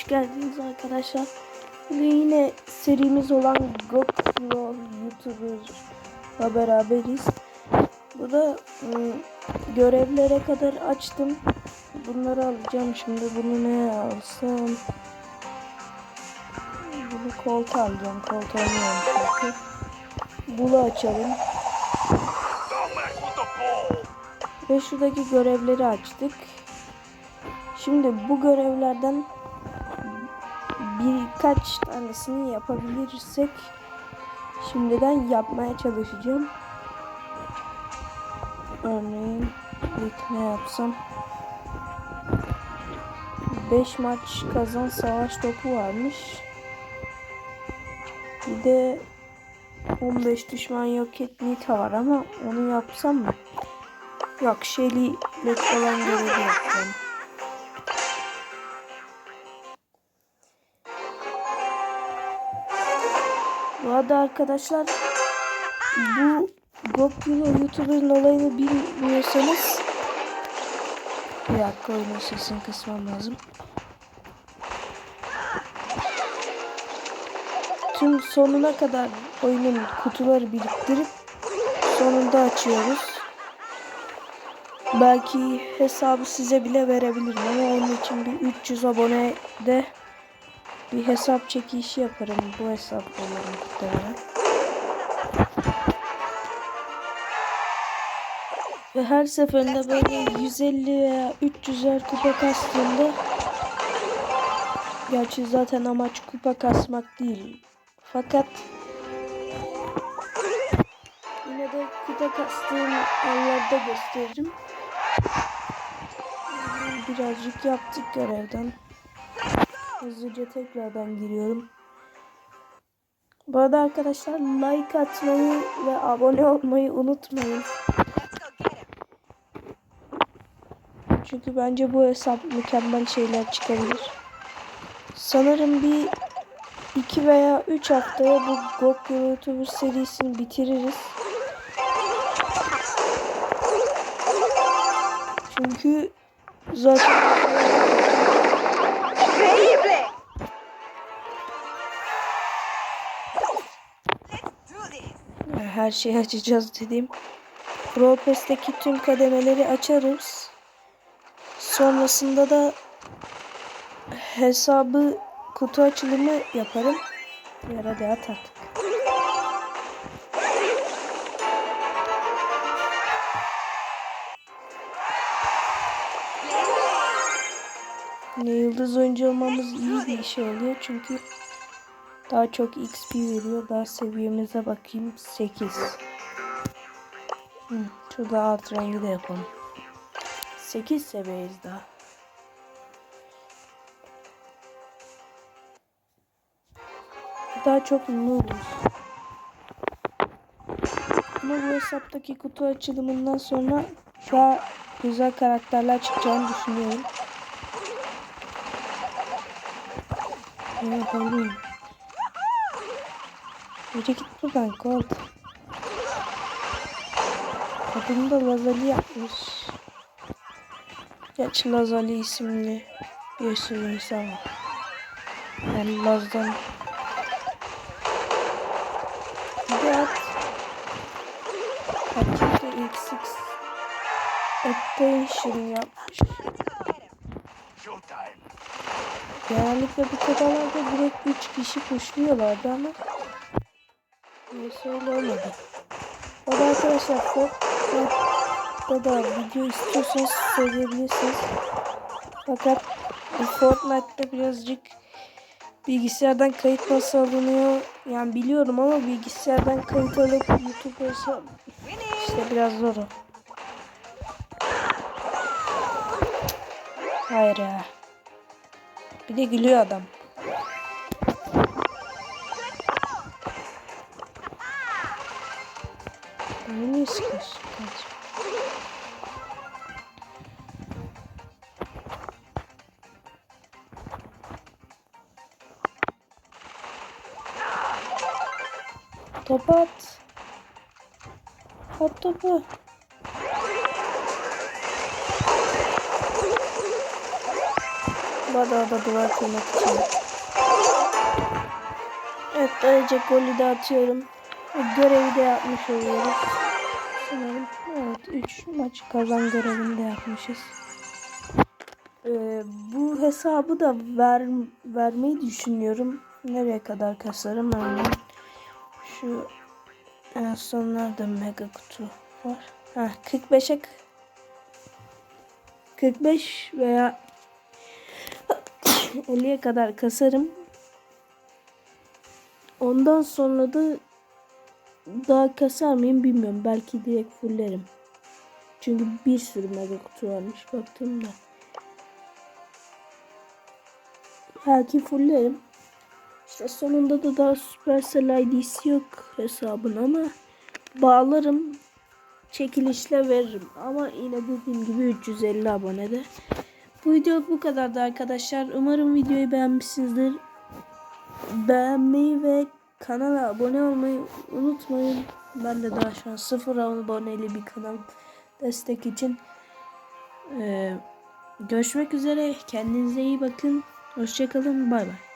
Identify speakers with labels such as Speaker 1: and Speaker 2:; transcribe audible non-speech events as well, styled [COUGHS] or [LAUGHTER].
Speaker 1: hoş geldiniz arkadaşlar. Bugün yine serimiz olan GoPro YouTuber'la beraberiz. Bu da ım, görevlere kadar açtım. Bunları alacağım şimdi. Bunu ne alsam? Bunu koltuğa alacağım. Koltuğa almıyorum çünkü. Bunu açalım. Ve şuradaki görevleri açtık. Şimdi bu görevlerden birkaç tanesini yapabilirsek şimdiden yapmaya çalışacağım. Örneğin ilk ne yapsam 5 maç kazan savaş topu varmış. Bir de 15 düşman yok et var ama onu yapsam mı? Yok Shelly ile görevi yapacağım. Bu arada arkadaşlar bu GoPro YouTuber'ın olayını bilmiyorsanız bir dakika oyunun sesini kısmam lazım. Tüm sonuna kadar oyunun kutuları biriktirip sonunda açıyoruz. Belki hesabı size bile verebilirim ama onun için bir 300 abone de bir hesap çekişi yaparım bu hesap olur muhtemelen. Ve her seferinde böyle 150 veya 300'er kupa kastığımda Gerçi zaten amaç kupa kasmak değil. Fakat yine de kupa kastığım anlarda gösteririm. Birazcık yaptık görevden. Hızlıca tekrardan giriyorum. Bu arada arkadaşlar like atmayı ve abone olmayı unutmayın. Çünkü bence bu hesap mükemmel şeyler çıkabilir. Sanırım bir 2 veya 3 haftaya bu GoPro YouTuber serisini bitiririz. Çünkü zaten her şeyi açacağız dediğim. Pass'teki tüm kademeleri açarız. Sonrasında da hesabı kutu açılımı yaparım. Yara da at artık. Ne yıldız oyuncu olmamız iyi bir şey oluyor çünkü daha çok XP veriyor. Daha seviyemize bakayım 8. Hı, şurada alt rengi de yapalım. 8 seviyeyiz daha. Daha çok noobuz. Ama bu hesaptaki kutu açılımından sonra daha güzel karakterler çıkacağını düşünüyorum. Ne yapalım? Yürü git buradan Colt. Adını da Lazali yapmış. Gerçi Lazali isimli bir sürü insan var. Yani Laz'dan. Bir de at. Erkek de X6 Attention yapmış. Genellikle bu kadarlarda direkt 3 kişi puşluyorlardı ama Neyse öyle olmadı. O da arkadaşlar Fortnite'da da video istiyorsanız söyleyebilirsiniz. Fakat Fortnite'da birazcık bilgisayardan kayıt nasıl alınıyor yani biliyorum ama bilgisayardan kayıt alıp YouTube hesabı işte biraz zor. Hayır ya. Bir de gülüyor adam. Beni niye sıkıyorsun kardeşim? Topu at. At topu. Badada duvar kırmak için. Evet böylece golü de atıyorum. Görevi de yapmış oluyoruz. Evet 3 maç kazan görevini de yapmışız. Ee, bu hesabı da ver, vermeyi düşünüyorum. Nereye kadar kasarım örneğin. Şu en sonlarda mega kutu var. Ha 45'e 45 veya [COUGHS] 50'ye kadar kasarım. Ondan sonra da daha kasar mıyım bilmiyorum. Belki direkt fullerim. Çünkü bir sürü mega kutu varmış baktığımda. Belki fullerim. İşte sonunda da daha Supercell ID'si yok hesabın ama bağlarım çekilişle veririm. Ama yine dediğim gibi 350 abonede. Bu video bu kadardı arkadaşlar. Umarım videoyu beğenmişsinizdir. Beğenmeyi ve kanala abone olmayı unutmayın. Ben de daha şu an sıfır aboneli bir kanal destek için. Ee, görüşmek üzere. Kendinize iyi bakın. Hoşçakalın. Bay bay.